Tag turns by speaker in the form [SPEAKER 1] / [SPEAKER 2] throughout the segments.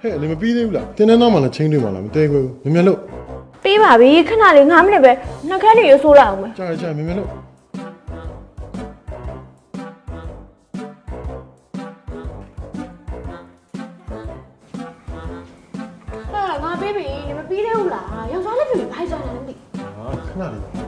[SPEAKER 1] ဟဲ့နေမပြီးသေးဘူးလားတင်းတဲ့နောက်မှလည်းချင်းတွေမှလားမသေးဘူးမြင်မြင်လို့
[SPEAKER 2] ပြီးပါပြီခဏလေး9မိနစ်ပဲနှက်ခမ်းလေးရဆိုးလိုက်အောင်မယ်
[SPEAKER 1] ကြာကြာမြင်မြင်လို့
[SPEAKER 2] ဟာငါပေးပြီနေမပြီးသေးဘူးလားရောက်သွားလည်းပြီဖိုက်စားတယ်မသိ
[SPEAKER 1] ဟာခဏလေးပါဘာဖြစ်လဲ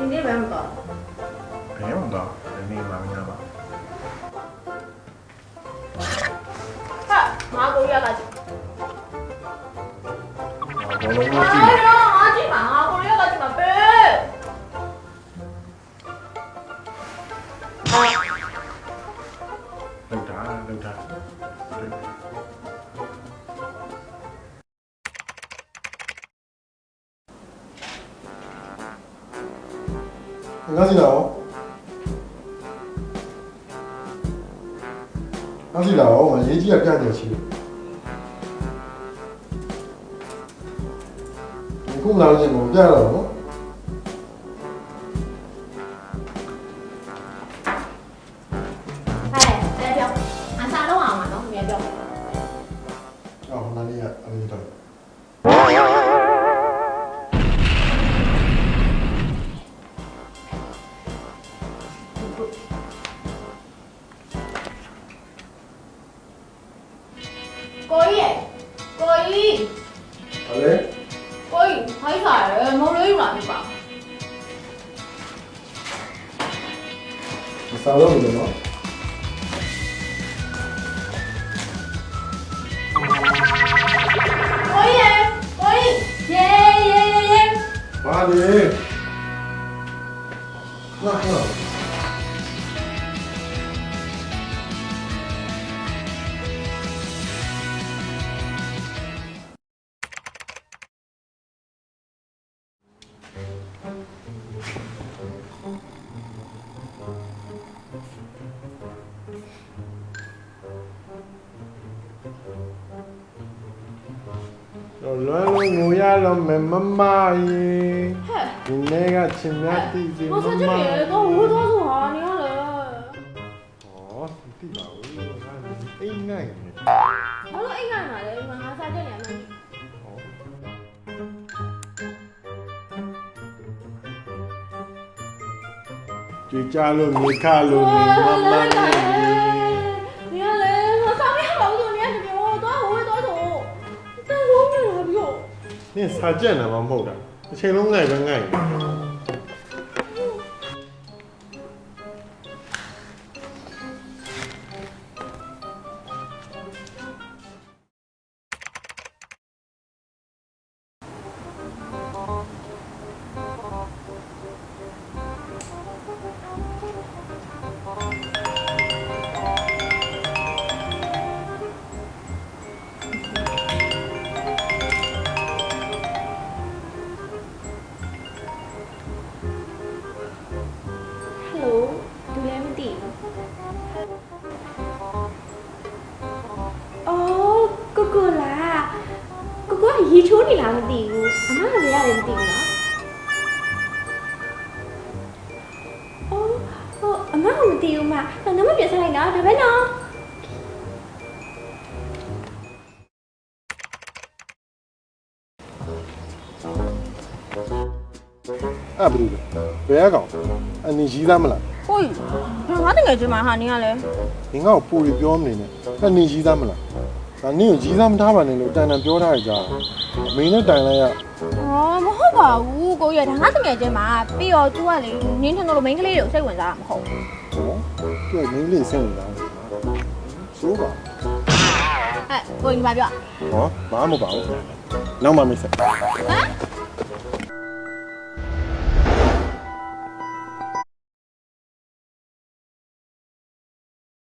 [SPEAKER 2] ဒီနေ့ပဲမတော့
[SPEAKER 1] ဘယ်မှာတော့နေမှာမရပါ
[SPEAKER 2] ဟာငါကိုရလာကြည့်
[SPEAKER 1] ဘောလုံးမ
[SPEAKER 2] ဟာ
[SPEAKER 1] ကြည့်
[SPEAKER 2] ရောငါကြည့်ပါငါကိုရလာကြည့် ပါပဲ
[SPEAKER 1] လောက်တာလောက်တာငါစီလာအောင်ငါစီလာအောင်ရေးကြီးကပြတယ်ချီ ကို
[SPEAKER 2] ကြီးကိုကြီး
[SPEAKER 1] ဟဲ့လေ
[SPEAKER 2] ကိုကြီးဖိုက်စားရမလို့ယူလာပြီပါ
[SPEAKER 1] မစားတော့ဘူးနော်
[SPEAKER 2] ကိုကြီးကိုကြီးယေယေယေယေ
[SPEAKER 1] လွယ်လို့ငိုရလို့မမမရေ
[SPEAKER 2] ဟဲ့
[SPEAKER 1] ဒီနေ့ကချင်များတည်စီမမ
[SPEAKER 2] မရေတော့ဝူတော့ဆိုဟာနေရလေ
[SPEAKER 1] ဟောတည်ပါဘူးငါအိမ်နိုင်တ
[SPEAKER 2] ယ်ဘာလို့အိမ်နိုင်မှာလဲဒီမှာငါစား
[SPEAKER 1] ကြနေရမယ်ကြွေးကြလို့မြေခလို့မြေမမနေ င်စာကြက်နေမှာမဟုတ်တာအချိန်လုံးငိုက်ပဲငိုက်
[SPEAKER 2] ကိုကိုကရေချိုးနေလားမသိဘူးအမကလည်းရတယ်မသိဘူးနော်အော်ဟိုအမကမသိဘူးမတော့နမပြန်ဆက်လိုက်နော်ဒါပဲနော်
[SPEAKER 1] အဲ့ဘူးဘယ်ကောင်အနေကြီးလားမလား
[SPEAKER 2] ဟိုငါတကယ်ကြွမှာဟာနင်းကလည်း
[SPEAKER 1] ငါ့ကိုပူပြီးပြောမနေနဲ့အနေကြီးလားမလား ဒါနင်ကိုရီးသားမထားပါနဲ့လို့တန်တန်ပြောထားရကြအမေနဲ့တိုင်လိုက်ရ
[SPEAKER 2] အော်မဟုတ်ပါဘူးကိုရဒါငါတကယ်ကြမှာပြီးတော့ तू ကလေနင်းထန်တို့လိုမိန်းကလေးတွေကိုစိတ်ဝင်စားတာမဟုတ်ဘူး
[SPEAKER 1] ဟောပြည့်မင်းလေးဆင်းနေတာဆိုပါ
[SPEAKER 2] ဟဲ့ကိုကြီးဘာပြော
[SPEAKER 1] ဟောဘာမှမပါဘူးနောက်မှမိတ်ဆက်
[SPEAKER 2] ဟမ်